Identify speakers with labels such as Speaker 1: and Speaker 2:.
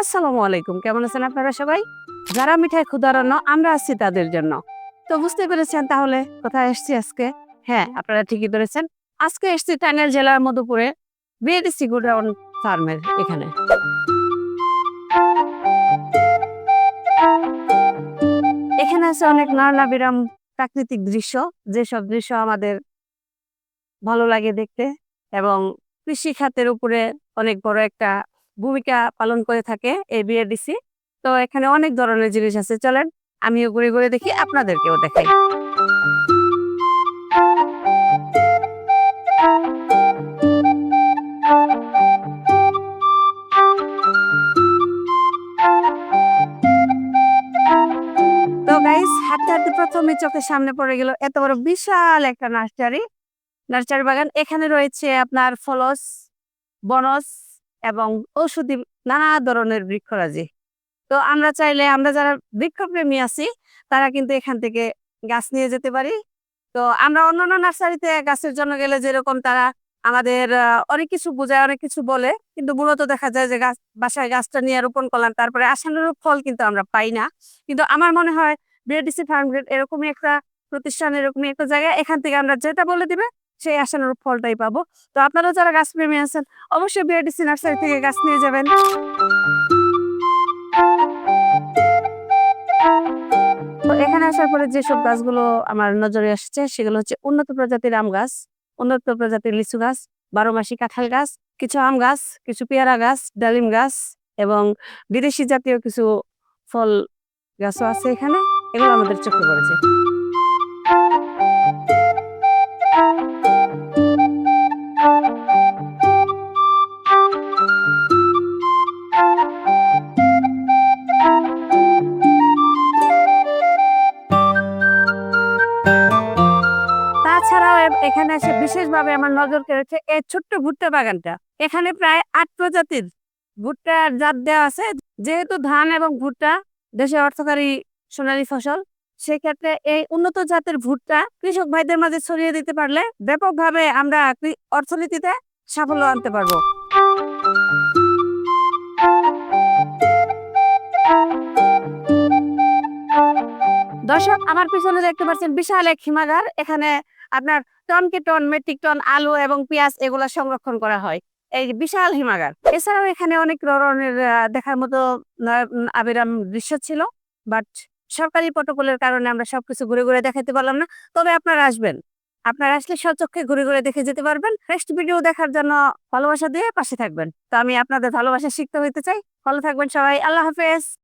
Speaker 1: আসসালামু আলাইকুম, কেমন আছেন আপনারা সবাই? যারা মিঠাই ক্ষুদারানো আমরা আছি তাদের জন্য। তো বুঝতে পেরেছেন তাহলে কোথায় এসছি আজকে? হ্যাঁ আপনারা ঠিকই ধরেছেন। আজকে এসছি টাঙ্গাইল জেলার মধুপুরে, বিএডিসি গোডাউন ফার্মের এখানে। এখানে আছে অনেক নাবিরাম প্রাকৃতিক দৃশ্য, যেসব দৃশ্য আমাদের ভালো লাগে দেখতে এবং কৃষি খাতের উপরে অনেক বড় একটা ভূমিকা পালন করে থাকে এই বিএডিসি তো এখানে অনেক ধরনের জিনিস আছে, চলেন আমিও ঘুরে ঘুরে দেখি, আপনাদেরকেও দেখাই। তো গাইস হাঁটতে হাঁটতে প্রথমে চোখের সামনে পড়ে গেল, এত বড় বিশাল একটা নার্সারি। নার্সারি বাগান, এখানে রয়েছে আপনার ফলস, বনস এবং ঔষধি নানা ধরনের বৃক্ষরাজি। তো আমরা চাইলে, আমরা যারা বৃক্ষপ্রেমী আছি, তারা কিন্তু এখান থেকে গাছ নিয়ে যেতে পারি। তো আমরা অন্যান্য নার্সারিতে গাছের জন্য গেলে যেরকম তারা আমাদের অনেক কিছু বোঝায়, অনেক কিছু বলে। কিন্তু মূলত দেখা যায় যে গাছ, বাসায় গাছটা নিয়ে রোপণ করলাম, তারপরে আশানুরূপ ফল কিন্তু আমরা পাই না। কিন্তু আমার মনে হয় বিএডিসি ফার্ম গ্রেড এরকমই একটা প্রতিষ্ঠান, এরকমই একটা জায়গা এখান থেকে আমরা যেটা বলে দিবে সেই আশানুরূপ ফলটাই পাবো। তো আপনারা যারা গাছ প্রেমী আছেন, অবশ্যই বিআরডিসি নার্সারি থেকে গাছ নিয়ে যাবেন। এখানে আসার পরে যেসব গাছগুলো আমার নজরে আসছে, সেগুলো হচ্ছে উন্নত প্রজাতির আম গাছ, উন্নত প্রজাতির লিচু গাছ বারো মাসি কাঁঠাল গাছ, কিছু আম গাছ, কিছু পেয়ারা গাছ, ডালিম গাছ এবং বিদেশি জাতীয় কিছু ফল গাছও আছে এখানে। এগুলো আমাদের চোখে পড়েছে। তাছাড়াও এখানে এসে বিশেষভাবে আমার নজর কেড়েছে এই ছোট্ট ভুট্টা বাগানটা। এখানে প্রায় আট প্রজাতির ভুট্টার জাত দেওয়া আছে। যেহেতু ধান এবং ভুট্টা দেশের অর্থকারী সোনালী ফসল, সেক্ষেত্রে এই উন্নত জাতের ভুট্টা কৃষক ভাইদের মাঝে ছড়িয়ে দিতে পারলে ব্যাপকভাবে আমরা অর্থনীতিতে সাফল্য আনতে পারব। দর্শক, আমার পিছনে দেখতে পাচ্ছেন বিশাল এক হিমাগার। এখানে আপনার টনকে টন, মেট্রিক টন, আলু এবং পেঁয়াজ এগুলা সংরক্ষণ করা হয়। এই বিশাল হিমাগার। এছাড়াও এখানে অনেক ধরনের দেখার মতো আবিরাম দৃশ্য ছিল। বাট সরকারি প্রটোকলের কারণে আমরা সবকিছু ঘুরে ঘুরে দেখাতে পারলাম না। তবে আপনারা আসবেন। আপনারা আসলে সচক্ষে ঘুরে ঘুরে দেখে যেতে পারবেন। নেক্সট ভিডিও দেখার জন্য ভালোবাসা দিয়ে পাশে থাকবেন। তো আমি আপনাদের ভালোবাসা শিখতে হইতে চাই। ভালো থাকবেন সবাই। আল্লাহ হাফেজ।